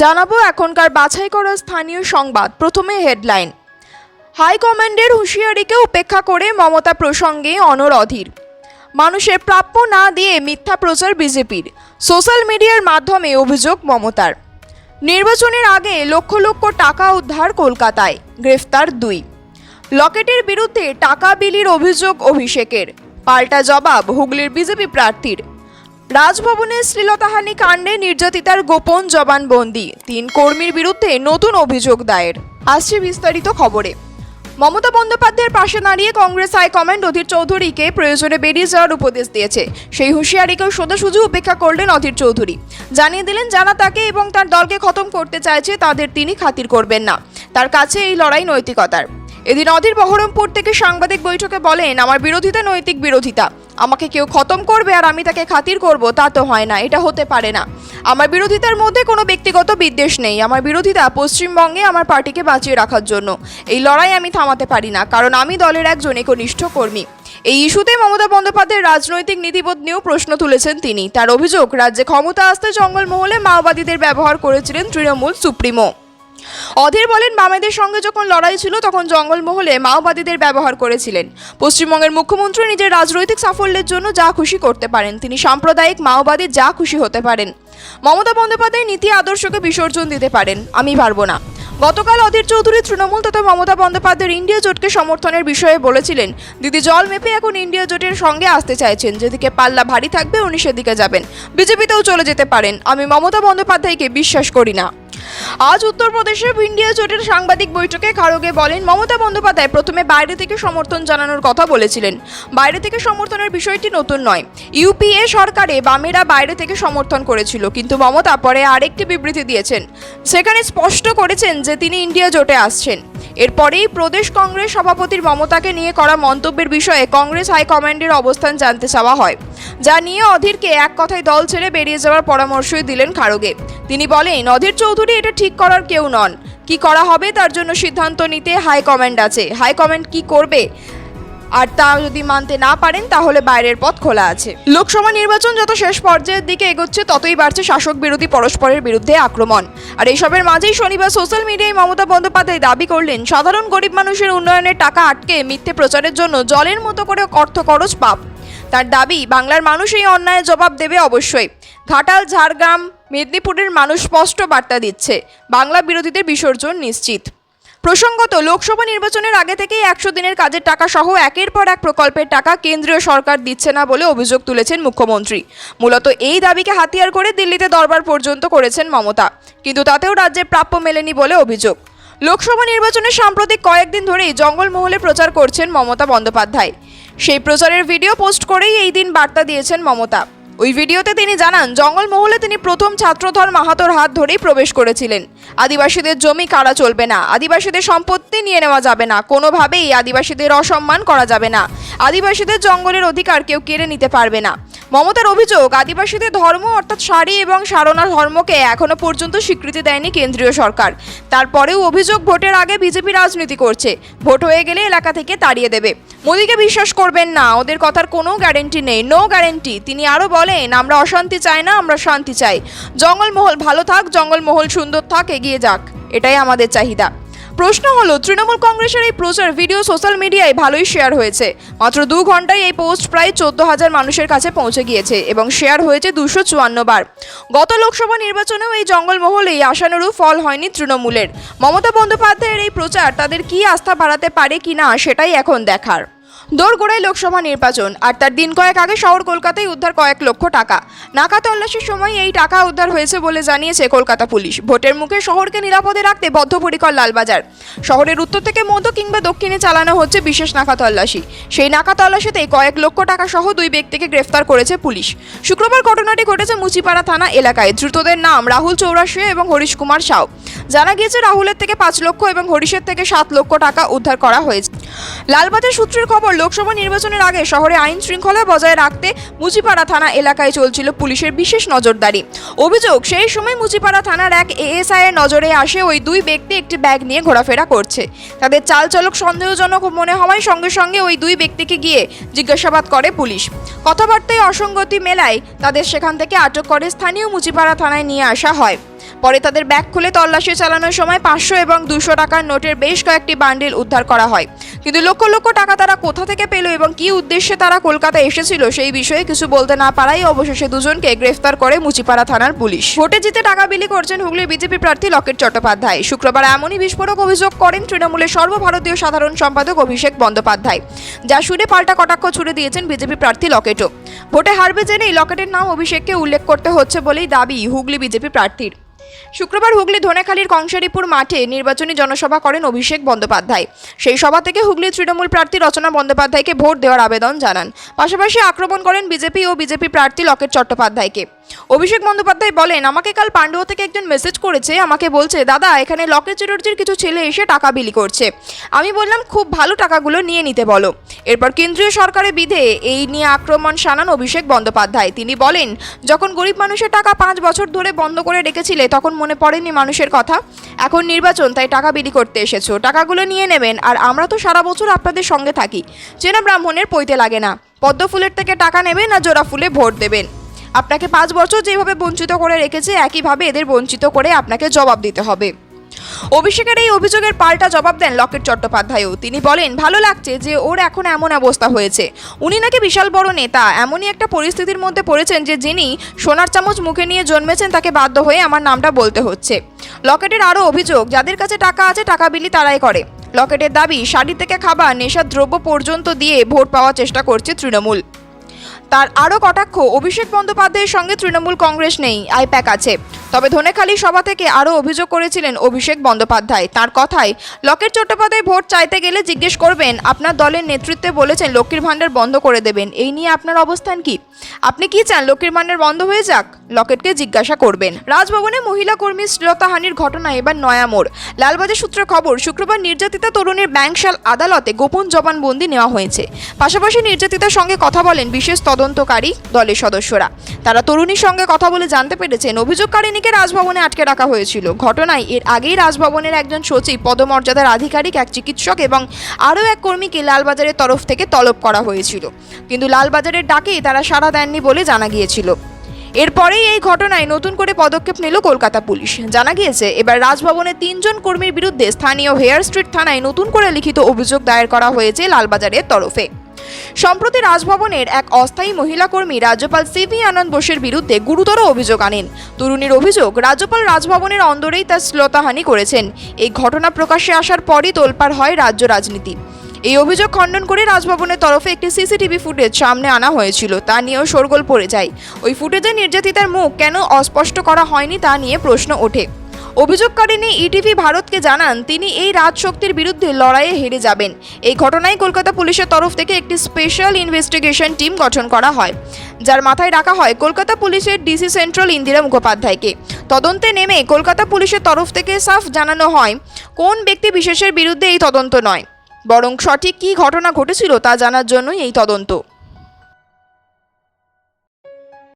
জানাব এখনকার বাছাই করা স্থানীয় সংবাদ। প্রথমে হেডলাইন। হাইকমান্ডের হুঁশিয়ারিকে উপেক্ষা করে মমতা প্রসঙ্গে অনর অধীর। মানুষের প্রাপ্য না দিয়ে মিথ্যা প্রচার বিজেপির। সোশ্যাল মিডিয়ার মাধ্যমে অভিযোগ মমতার। নির্বাচনের আগে লক্ষ লক্ষ টাকা উদ্ধার কলকাতায়, গ্রেফতার দুই। লকেটের বিরুদ্ধে টাকা বিলির অভিযোগ অভিষেকের। পাল্টা জবাব হুগলির বিজেপি প্রার্থীর। রাজভবনের শ্লীলতাহানি কাণ্ডে নির্যাতিতার গোপন জবানবন্দি। তিন কর্মীর বিরুদ্ধে নতুন অভিযোগ দায়ের। আসছে বিস্তারিত খবরে। মমতা বন্দ্যোপাধ্যায়ের পাশে দাঁড়িয়ে কংগ্রেস হাইকমান্ড অধীর চৌধুরীকে প্রয়োজনে বেরিয়ে যাওয়ার উপদেশ দিয়েছে। সেই হুঁশিয়ারিকেও সোজাসুজি উপেক্ষা করলেন অধীর চৌধুরী। জানিয়ে দিলেন, যারা তাকে এবং তার দলকে খতম করতে চাইছে, তাদের তিনি খাতির করবেন না। তার কাছে এই লড়াই নৈতিকতার। এদিন অধীর বহরমপুর থেকে সাংবাদিক বৈঠকে বলেন, আমার বিরোধিতা নৈতিক বিরোধিতা। আমাকে কেউ খতম করবে আর আমি তাকে খাতির করব, তা তো হয় না, এটা হতে পারে না। আমার বিরোধিতার মধ্যে কোনো ব্যক্তিগত বিদ্বেষ নেই। আমার বিরোধিতা পশ্চিমবঙ্গে আমার পার্টিকে বাঁচিয়ে রাখার জন্য। এই লড়াই আমি থামাতে পারি না, কারণ আমি দলের একজন একনিষ্ঠ কর্মী। এই ইস্যুতে মমতা বন্দ্যোপাধ্যায়ের রাজনৈতিক নীতিবোধ নিয়েও প্রশ্ন তুলেছেন তিনি। তার অভিযোগ, রাজ্যে ক্ষমতা আসতে জঙ্গলমহলে মাওবাদীদের ব্যবহার করেছিলেন তৃণমূল সুপ্রিমো। অধীর বলেন, বামেদের সঙ্গে যখন লড়াই ছিল, তখন জঙ্গলমহলে মাওবাদীদের ব্যবহার করেছিলেন। পশ্চিমবঙ্গের মুখ্যমন্ত্রী নিজের রাজনৈতিক সাফল্যের জন্য যা খুশি করতে পারেন, তিনি সাম্প্রদায়িক মাওবাদী যা খুশি হতে পারেন। মমতা বন্দ্যোপাধ্যায় নীতি আদর্শকে বিসর্জন দিতে পারেন, আমি পারব না। গতকাল অধীর চৌধুরী তৃণমূল তথা মমতা বন্দ্যোপাধ্যায়ের ইন্ডিয়া জোটকে সমর্থনের বিষয়ে বলেছিলেন, দিদি জল মেপে এখন ইন্ডিয়া জোটের সঙ্গে আসতে চাইছেন, যেদিকে পাল্লা ভারী থাকবে উনি সেদিকে যাবেন। বিজেপিতেও চলে যেতে পারেন, আমি মমতা বন্দ্যোপাধ্যায়কে বিশ্বাস করি না। আজ উত্তরপ্রদেশে ইন্ডিয়া জোটের সাংবাদিক বৈঠকে খাড়গে বলেন, মমতা বন্দ্যোপাধ্যায় প্রথমে বাইরে থেকে সমর্থন জানানোর কথা বলেছিলেন। বাইরে থেকে সমর্থনের বিষয়টি নতুন নয়। ইউপিএ সরকারে বামেরা বাইরে থেকে সমর্থন করেছিল, কিন্তু মমতা পরে আরেকটি বিবৃতি দিয়েছেন। সেখানে স্পষ্ট করেছেন যে তিনি ইন্ডিয়া জোটে আসছেন। এরপরেই প্রদেশ কংগ্রেস সভাপতির মমতাকে নিয়ে করা মন্তব্যের বিষয়ে কংগ্রেস হাইকমান্ডের অবস্থান জানতে চাওয়া হয়। যা নিয়ে অধীরকে এক কথায় দল ছেড়ে বেরিয়ে যাওয়ার পরামর্শই দিলেন খাড়গে তিনি বলেন, অধীর চৌধুরী এটা ঠিক করার কেউ নন। কি করা হবে তার জন্য সিদ্ধান্ত নিতে হাই হাইকমান্ড আছে। হাই হাইকমান্ড কি করবে? আর তা যদি মানতে না পারেন, তাহলে বাইরের পথ খোলা আছে। লোকসভা নির্বাচন যত শেষ পর্যায়ের দিকে এগোচ্ছে, ততই বাড়ছে শাসক বিরোধী পরস্পরের বিরুদ্ধে আক্রমণ। আর এইসবের মাঝেই শনিবার সোশ্যাল মিডিয়ায় মমতা বন্দ্যোপাধ্যায় দাবি করলেন, সাধারণ গরিব মানুষের উন্নয়নের টাকা আটকে মিথ্যে প্রচারের জন্য জলের মতো করে অর্থ খরচ পাপ। তার দাবি, বাংলার মানুষ এই অন্যায়ের জবাব দেবে অবশ্যই। ঘাটাল, ঝাড়গ্রাম মেদিনীপুরের মানুষ স্পষ্ট বার্তা দিচ্ছে। বাংলা বিরোধীদের বিসর্জন নিশ্চিত। প্রসঙ্গত, লোকসভা নির্বাচনের আগে থেকেই একশো দিনের কাজের টাকা সহ একের পর এক প্রকল্পের টাকা কেন্দ্রীয় সরকার দিচ্ছে না বলে অভিযোগ তুলেছেন মুখ্যমন্ত্রী। মূলত এই দাবিকে হাতিয়ার করে দিল্লিতে দরবার পর্যন্ত করেছেন মমতা। কিন্তু তাতেও রাজ্যের প্রাপ্য মেলেনি বলে অভিযোগ। লোকসভা নির্বাচনের সাম্প্রতিক কয়েকদিন ধরেই জঙ্গলমহলে প্রচার করছেন মমতা বন্দ্যোপাধ্যায়। সেই প্রচারের ভিডিও পোস্ট করেই এই দিন বার্তা দিয়েছেন মমতা। ওই ভিডিওতে তিনি জানান, জঙ্গলমহলে তিনি প্রথম ছাত্রধর মাহাতোর হাত ধরেই প্রবেশ করেছিলেন। আদিবাসীদের জমি কারা চলবে না, আদিবাসীদের সম্পত্তি নিয়ে নেওয়া যাবে না, কোনোভাবেই আদিবাসীদের অসম্মান করা যাবে না। আদিবাসীদের জঙ্গলের অধিকার কেউ কেড়ে নিতে পারবে না। মমতার অভিযোগ, আদিবাসীদের ধর্ম অর্থাৎ শাড়ি এবং সারনা ধর্মকে এখনও পর্যন্ত স্বীকৃতি দেয়নি কেন্দ্রীয় সরকার। তারপরেও অভিযোগ ভোটের আগে বিজেপি রাজনীতি করছে, ভোট হয়ে গেলে এলাকা থেকে তাড়িয়ে দেবে। মোদীকে বিশ্বাস করবেন না, ওদের কথার কোনো গ্যারেন্টি নেই নো গ্যারেন্টি তিনি আরও বলেন, আমরা অশান্তি চাই না, আমরা শান্তি চাই। জঙ্গলমহল ভালো থাক, জঙ্গলমহল সুন্দর থাক, এগিয়ে যাক, এটাই আমাদের চাহিদা। প্রশ্ন হলো, তৃণমূল কংগ্রেসের এই প্রচার ভিডিও সোশ্যাল মিডিয়ায় ভালোই শেয়ার হয়েছে। মাত্র দু ঘন্টায় এই পোস্ট প্রায় চোদ্দ হাজার মানুষের কাছে পৌঁছে গিয়েছে এবং শেয়ার হয়েছে দুশো চুয়ান্ন বার। গত লোকসভা নির্বাচনেও এই জঙ্গলমহলেই আশানুরূপ ফল হয়নি তৃণমূলের। মমতা বন্দ্যোপাধ্যায়ের এই প্রচার তাদের কি আস্থা বাড়াতে পারে কিনা, সেটাই এখন দেখার। দোরগোড়ায় লোকসভা নির্বাচন, আর তার দিন কয়েক আগে শহর কলকাতায় উদ্ধার কয়েক লক্ষ টাকা। নাকা তল্লাশির সময় এই টাকা উদ্ধার হয়েছে বলে জানিয়েছে কলকাতা পুলিশ। ভোটের মুখে শহরকে নিরাপদে রাখতে বদ্ধপরিকর লালবাজার। শহরের উত্তর থেকে মধ্য কিংবা দক্ষিণে চালানো হচ্ছে বিশেষ নাকা তল্লাশি। সেই নাকা তল্লাশিতে কয়েক লক্ষ টাকা সহ দুই ব্যক্তিকে গ্রেফতার করেছে পুলিশ। শুক্রবার ঘটনাটি ঘটেছে মুচিপাড়া থানা এলাকায়। ধৃতদের নাম রাহুল চৌরাশিয়া এবং হরিশ কুমার সাউ। জানা গিয়েছে, রাহুলের থেকে পাঁচ লক্ষ এবং হরিশের থেকে সাত লক্ষ টাকা উদ্ধার করা হয়েছে। লালবাজার সূত্রের খবর, লোকসভা নির্বাচনের আগে শহরে আইন শৃঙ্খলা বজায় রাখতে মুচিপাড়া থানা এলাকায় চলছিল পুলিশের বিশেষ নজরদারি। অভিযোগ, সেই সময় মুচিপাড়া থানার এক এএসআই এর নজরে আসে ওই দুই ব্যক্তি একটি ব্যাগ নিয়ে ঘোরাফেরা করছে। তাদের চালচলক সন্দেহজনক মনে হওয়ায় সঙ্গে সঙ্গে ওই দুই ব্যক্তিকে গিয়ে জিজ্ঞাসাবাদ করে পুলিশ। কথাবার্তায় অসঙ্গতি মেলায় তাদের সেখান থেকে আটক করে স্থানীয় মুচিপাড়া থানায় নিয়ে আসা হয়। পরে তাদের ব্যাগ খুলে তল্লাশি চালানোর সময় পাঁচশো এবং দুশো টাকার নোটের বেশ কয়েকটি বান্ডিল উদ্ধার করা হয়। কিন্তু লক্ষ লক্ষ টাকা তারা কোথা থেকে পেল এবং কী উদ্দেশ্যে তারা কলকাতা এসেছিল সেই বিষয়ে কিছু বলতে না পারাই অবশেষে দুজনকে গ্রেফতার করে মুচিপাড়া থানার পুলিশ। ভোটে জিতে টাকা বিলি করছেন হুগলির বিজেপি প্রার্থী লকেট চট্টোপাধ্যায়। শুক্রবার এমনই বিস্ফোরক অভিযোগ করেন তৃণমূলের সর্বভারতীয় সাধারণ সম্পাদক অভিষেক বন্দ্যোপাধ্যায়, যা শুনে পাল্টা কটাক্ষ ছুড়ে দিয়েছেন বিজেপি প্রার্থী লকেটও। ভোটে হারবে জেনেই লকেটের নাম অভিষেককে উল্লেখ করতে হচ্ছে বলেই দাবি হুগলি বিজেপি প্রার্থীর। শুক্রবার হুগলি ধনেখালির কংসারীপুর মাঠে নির্বাচনী জনসভা করেন অভিষেক বন্দ্যোপাধ্যায়। সেই সভা থেকে হুগলি তৃণমূল প্রার্থী রচনা বন্দ্যোপাধ্যায়কে ভোট দেওয়ার আবেদন জানান। পাশাপাশি আক্রমণ করেন বিজেপি ও বিজেপি প্রার্থী লকেট চট্টোপাধ্যায়কে। অভিষেক বন্দ্যোপাধ্যায় বলেন, আমাকে কাল পাণ্ডুয়া থেকে একজন মেসেজ করেছে, আমাকে বলছে, দাদা, এখানে লকেট চ্যাটার্জির কিছু ছেলে এসে টাকা বিলি করছে। আমি বললাম, খুব ভালো টাকাগুলো নিয়ে নিতে বলো। এরপর কেন্দ্রীয় সরকারের বিধে এই নিয়ে আক্রমণ শানান অভিষেক বন্দ্যোপাধ্যায়। তিনি বলেন, যখন গরিব মানুষের টাকা পাঁচ বছর ধরে বন্ধ করে রেখেছিলে তখন মনে পড়েনি মানুষের কথা। এখন নির্বাচন, তাই টাকা বিলি করতে এসেছ। টাকাগুলো নিয়ে নেবেন, আর আমরা তো সারা বছর আপনাদের সঙ্গে থাকি। চেনা ব্রাহ্মণের পইতে লাগে না। পদ্ম ফুলের থেকে টাকা নেবেন, আর জোড়া ফুলে ভোট দেবেন। আপনাকে পাঁচ বছর যেভাবে বঞ্চিত করে রেখেছে, একইভাবে এদের বঞ্চিত করে আপনাকে জবাব দিতে হবে। অভিষেকের এই অভিযোগের পাল্টা জবাব দেন লকেট চট্টোপাধ্যায়ও। তিনি বলেন, ভালো লাগছে যে ওর এখন এমন অবস্থা হয়েছে। উনি নাকি বিশাল বড় নেতা। এমনই একটা পরিস্থিতির মধ্যে পড়েছেন যে যিনি সোনার চামচ মুখে নিয়ে জন্মেছেন তাকে বাধ্য হয়ে আমার নামটা বলতে হচ্ছে। লকেটের আরও অভিযোগ, যাদের কাছে টাকা আছে, টাকা বিলি তারাই করে। লকেটের দাবি, শাড়ি থেকে খাবার, নেশার দ্রব্য পর্যন্ত দিয়ে ভোট পাওয়ার চেষ্টা করছে তৃণমূল। তার আরও কটাক্ষ, অভিষেক বন্দ্যোপাধ্যায়ের সঙ্গে তৃণমূল কংগ্রেস নেই, আইপ্যাক আছে। তবে ধনেখালি সভা থেকে আরও অভিযোগ করেছিলেন অভিষেক বন্দ্যোপাধ্যায়। তার কথায়, লকেট চট্টোপাধ্যায় ভোট চাইতে গেলে জিজ্ঞেস করবেন, আপনার দলের নেতৃত্বে বলেছেন লক্ষ্মীর ভাণ্ডার বন্ধ করে দেবেন। এই নিয়ে আপনার অবস্থান কি? আপনি কি চান লক্ষ্মীর ভাণ্ডার বন্ধ হয়ে যাক? লকেটকে জিজ্ঞাসা করবেন। রাজভবনে মহিলা কর্মী শ্লীলতাহানির ঘটনা, এবার নয়া মোড়। লালবাজার সূত্রে খবর, শুক্রবার নির্যাতিতা তরুণীর ব্যাংকশাল আদালতে গোপন জবানবন্দি নেওয়া হয়েছে। পাশাপাশি নির্যাতিতার সঙ্গে কথা বলেন বিশেষ তদন্তকারী দলের সদস্যরা। তারা তরুণীর সঙ্গে কথা বলে জানতে পেরেছেন অভিযোগকারিণীকে রাজভবনে আটকে রাখা হয়েছিল। ঘটনায় এর আগেই রাজভবনের একজন সচিব, পদমর্যাদার আধিকারিক, এক চিকিৎসক এবং আরও এক কর্মীকে লালবাজারের তরফ থেকে তলব করা হয়েছিল। কিন্তু লালবাজারের ডাকেই তারা সাড়া দেননি বলে জানা গিয়েছিল। এরপরেই এই ঘটনায় নতুন করে পদক্ষেপ নিল কলকাতা পুলিশ। জানা গিয়েছে, এবার রাজভবনের তিনজন কর্মীর বিরুদ্ধে স্থানীয় হেয়ার স্ট্রিট থানায় নতুন করে লিখিত অভিযোগ দায়ের করা হয়েছে লালবাজারের তরফে। সম্প্রতি রাজভবনের এক অস্থায়ী মহিলা কর্মী রাজ্যপাল সিভি আনন্দ বোসের বিরুদ্ধে গুরুতর অভিযোগ আনেন। তরুণীর অভিযোগ, রাজ্যপাল রাজভবনের অন্দরেই তার শ্লীলতাহানি করেছেন। এই ঘটনা প্রকাশ্যে আসার পরই তোলপাড় হয় রাজ্য রাজনীতি। এই অভিযোগ খণ্ডন করে রাজভবনের তরফে একটি সিসিটিভি ফুটেজ সামনে আনা হয়েছিল, তা নিয়েও শোরগোল পড়ে যায়। ওই ফুটেজে নির্যাতিতার মুখ কেন অস্পষ্ট করা হয়নি তা নিয়ে প্রশ্ন ওঠে। অভিযোগকারিণী ইটিভি ভারতকে জানান, তিনি এই রাজশক্তির বিরুদ্ধে লড়াইয়ে হেরে যাবেন। এই ঘটনায় কলকাতা পুলিশের তরফ থেকে একটি স্পেশাল ইনভেস্টিগেশন টিম গঠন করা হয়, যার মাথায় রাখা হয় কলকাতা পুলিশের ডিসি সেন্ট্রাল ইন্দিরা মুখোপাধ্যায়কে। তদন্তে নেমে কলকাতা পুলিশের তরফ থেকে সাফ জানানো হয়, কোন ব্যক্তি বিশেষের বিরুদ্ধে এই তদন্ত নয়। বরং সঠিক কী ঘটনা ঘটেছিল তা জানার জন্যই এই তদন্ত।